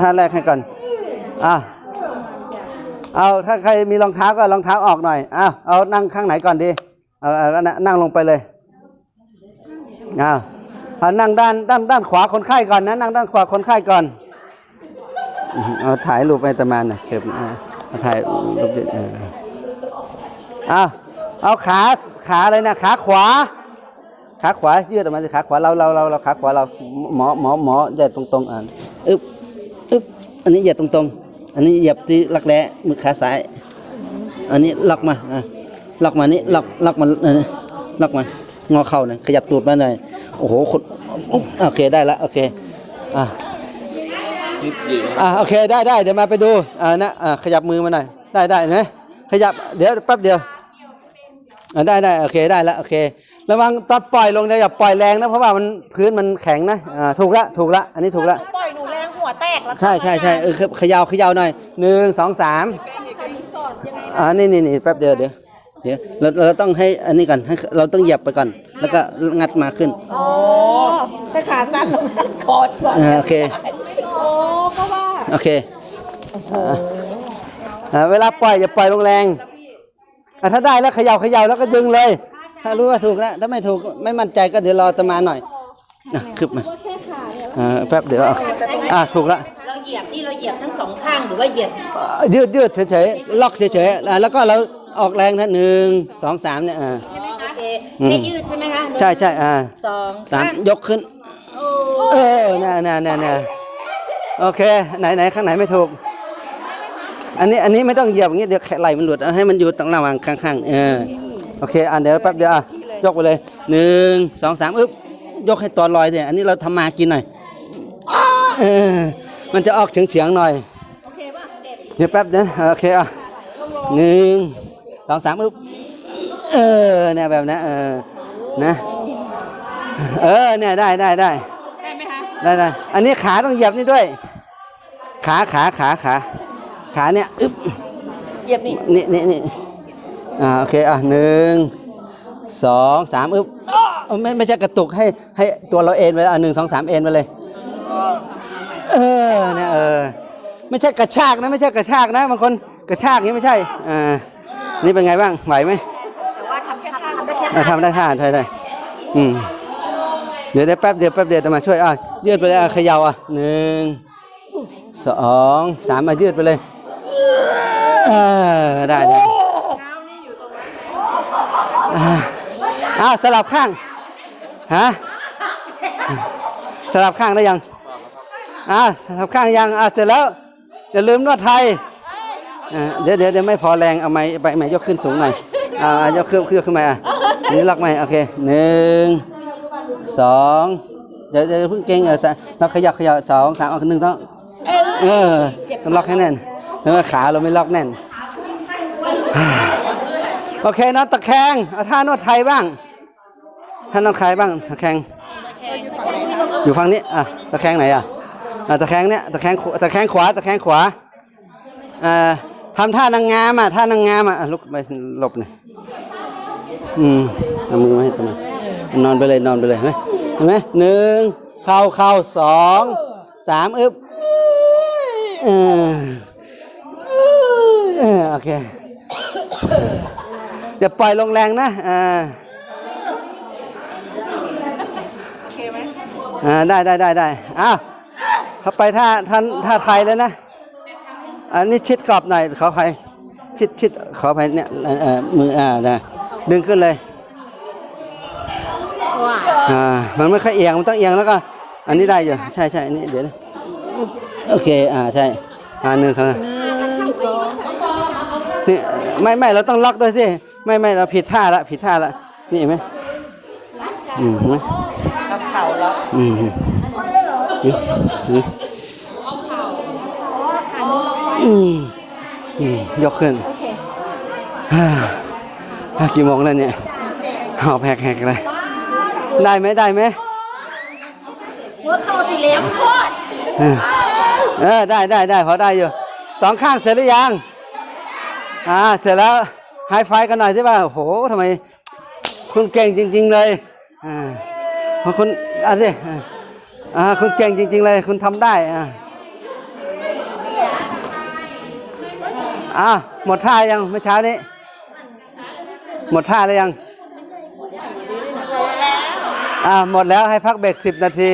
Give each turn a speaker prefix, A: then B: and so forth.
A: ท่าแรกให้ก่อนอะเอาถ้าใครมีรองเท้าก็รองเท้าออกหน่อยอ้าวเอานั่งข้างไหนก่อนดีเอาเอานั่งลงไปเลยอ้าวเอานั่งด้านด้านด้านขวาคนไข้ก่อนนะนั่งด้านขวาคนไข้ก่อนเอาถ่ายรูปไปตะมานหน่อยเก็บอ่าเอาถ่ายรูปเออเอาเอาขาขาเลยนะขาขวา ขาขวายืดออกมาสิขาขวาเราเราเราเราขาขวาเราหมอหมอหมอเหยียดตรงๆอ่านอึ๊บ อึบอันนี้เหยียดตรงๆ อันนี้เหยียบที่รักแร้มือขาซ้าย อันนี้ล็อกมาอะล็อกมานี่ล็อกล็อกมาเออล็อกมางอเข่าหน่อยขยับตูดมาหน่อยโอ้โหขดอุ๊บโอเคได้ละโอเคอะอะโอเคได้ได้เดี๋ยวมาไปดูอ่านะอะขยับมือมาหน่อยได้ได้เห็นไหมขยับเดี๋ยวแป๊บเดียวอะได้ได้โอเคได้แล้วโอเค ระวังตอนปล่อยลงเนี่ยอย่าปล่อยแรงนะเพราะว่ามันพื้นมันแข็งนะอ่าถูกละถูกละอันนี้ถูกละ
B: หนูแรงหัวแตกแล้ว
A: ใช่ใช่ใช่เออเขยาวขยาวหน่อยหนึ่งสองสามอ่านี่นี่นี่แป๊บเดียวเดี๋ยวเดี๋ยวเราเราต้องให้อันนี้ก่อนให้เราต้องเหยียบไปก่อน แล้วก็งัดมาขึ้น
B: โอ้ถ้าขาสั้นลงกอดสั่น
A: อ่าโอเค
B: โอ้ก็ว่า
A: โอเคอ่าเวลาปล่อยอย่าปล่อยลงแรงอะถ้าได้แล้วเขยาวขยาวแล้วก็ดึงเลย ถ้ารู้ว่าถูกแล้วถ้าไม่ถูกไม่มั่นใจก็เดี๋ยวรอตะมาหน่อยอะขึ้นมาอ่าแป๊บเดี๋ยวเอา อ่าถูกละ
C: เราเหยียบนี่เราเหยียบทั้งสองข้างหรือว่าเหยียบ
A: อ่ายืดยืดเฉยๆล็อกเฉยๆอ่าแล้วก็เราออกแรงนะหนึ่งสองสามเนี่ยอ่า
C: ใช่ไหมคะโอเค
A: อืม
C: ให้ยืดใช่ไหมคะหนึ่ง
A: ใช่ใช่อ่า
C: สอง
A: สา
C: สามม
A: ยกขึ้น
C: โอ้
A: เออน่ะน่ะน่ะน่ะโอเคไหนไหนข้างไหนไม่ถูก อันนี้อันนี้ไม่ต้องเหยียบอย่างนี้เดี๋ยวไหล่มันหลุดเอาให้มันอยู่ตรงระหว่างข้างๆเออโอเคอะเดี๋ยวแป๊บเดียวอะยกไปเลยหนึ่งสองสามอึ๊บยกให้ตอนลอยสิอันนี้เราทำมากินหน่อย เออมันจะออกเฉียงๆหน่อยเดี๋ยวแป๊บนะโอเคอะหนึ่งสองสามอึ๊บเออเนี่ยแบบนั้นเออนะเออเนี่ยได้ได้ได้
B: ได้ไหมคะ
A: ได้ได้อันนี้ขาต้องเหยียบนี่ด้วย ขาขาขาขาขาเนี่ยอึ๊บ
B: เหยียบนี่
A: นี่นี่นี่อ่าโอเคอะหนึ่งสองสามอึ๊บเอ้าไม่ไม่ใช่กระตุกให้ให้ตัวเราเอ็นไปแล้วอะหนึ่งสองสามเอ็นไปเลย เออเนี่ยเออ ไม่ใช่กระชากนะไม่ใช่กระชากนะบางคนกระชากอย่างนี้ไม่ใช่อ่านี่เป็นไงบ้างไหวไหม
B: แต่ว่าทำแค่ทำได้แค่
A: อะทำได้ท่าใช่ได้อืมเดี๋ยวได้แป๊บเดียวแป๊บเดียวจะมาช่วยอะยืดไปเลยอะเขย่าอะหนึ่งสองสามมายืดไปเลยเออได้ได้อ่าอ้าวสลับข้างฮะสลับข้างได้ยังอ่าสลับข้างยังอ่าเสร็จแล้ว อย่าลืมนวดไทยเดี๋ยวเดี๋ยวเดี๋ยวไม่พอแรงเอาไม้ไปไม้ยกขึ้นสูงหน่อยอ่ายกขึ้นยกขึ้นมาอะนี่ล็อกไหมโอเคหนึ่งสองเดี๋ยวเดี๋ยวเพิ่งเก่งเออเราขยับขยับสองสามเอาหนึ่งสองเออต้องล็อกให้แน่นแล้วขาเราไม่ล็อกแน่นโอเคนะตะแคงเอาท่านวดไทยบ้างท่านวดไทยบ้างตะแคงอยู่ฝั่งนี้อะตะแคงไหนอะ อะตะแคงเนี้ยตะแคงขวตะแคงขวาตะแคงขวาอ่าทำท่านางงามอะท่านางงามอะอะลุกไปหลบหน่อยอืมเอามือมาให้ตรงนนอนไปเลยนอนไปเลยเห็นไหมเห็นไหมหนึ่งเข่าเข่าสองสามอึบเออเออโอเคอย่าปล่อยลงแรงนะอ่าอ่าได้ได้ได้ได้อ้าว เข้าไปท่าท่านท่าไทยเลยนะ อันนี้ชิดกรอบหน่อยขออภัยชิดชิดขออภัยเนี่ยเอ่อเอ่อมืออ่านะดึงขึ้นเลยอ่ามันไม่ค่อยเอียงมันต้องเอียงแล้วก็ อันนี้ได้อยู่ใช่ใช่อันนี้เดี๋ยวนะโอเคอ่าใช่อ่าหนึ่งสองนี่ไม่ไม่เราต้องล็อกด้วยสิไม่ไม่เราผิดท่าละผิดท่าละนี่เห็นไหมอืมเห็นไหม
B: กับเข่าแล้ว
A: อืมอืมอืมอืมอืม ยกขึ้นฮ่าฮ่ากี่โมงแล้วเนี่ยหอบแหกๆเลยได้ไหมได้ไหม
C: หัวเข่าสีเหลมโคตร
A: เออเออได้ได้ได้พอได้อยู่สองข้างเสร็จหรือยังอ่าเสร็จแล้วไฮไฟว์กันหน่อยใช่ป่ะโอ้โหทำไมคุณเก่งจริง ๆ เลยอ่าเพราะคุณเอะสิอ่า อ่าคุณเก่งจริง ๆ เลย คุณทำได้อ่าอะหมดท่ายังเมื่อเช้านี้ หมดท่าเลยยังอ่าหมดแล้วให้พักเบรกสิบนาที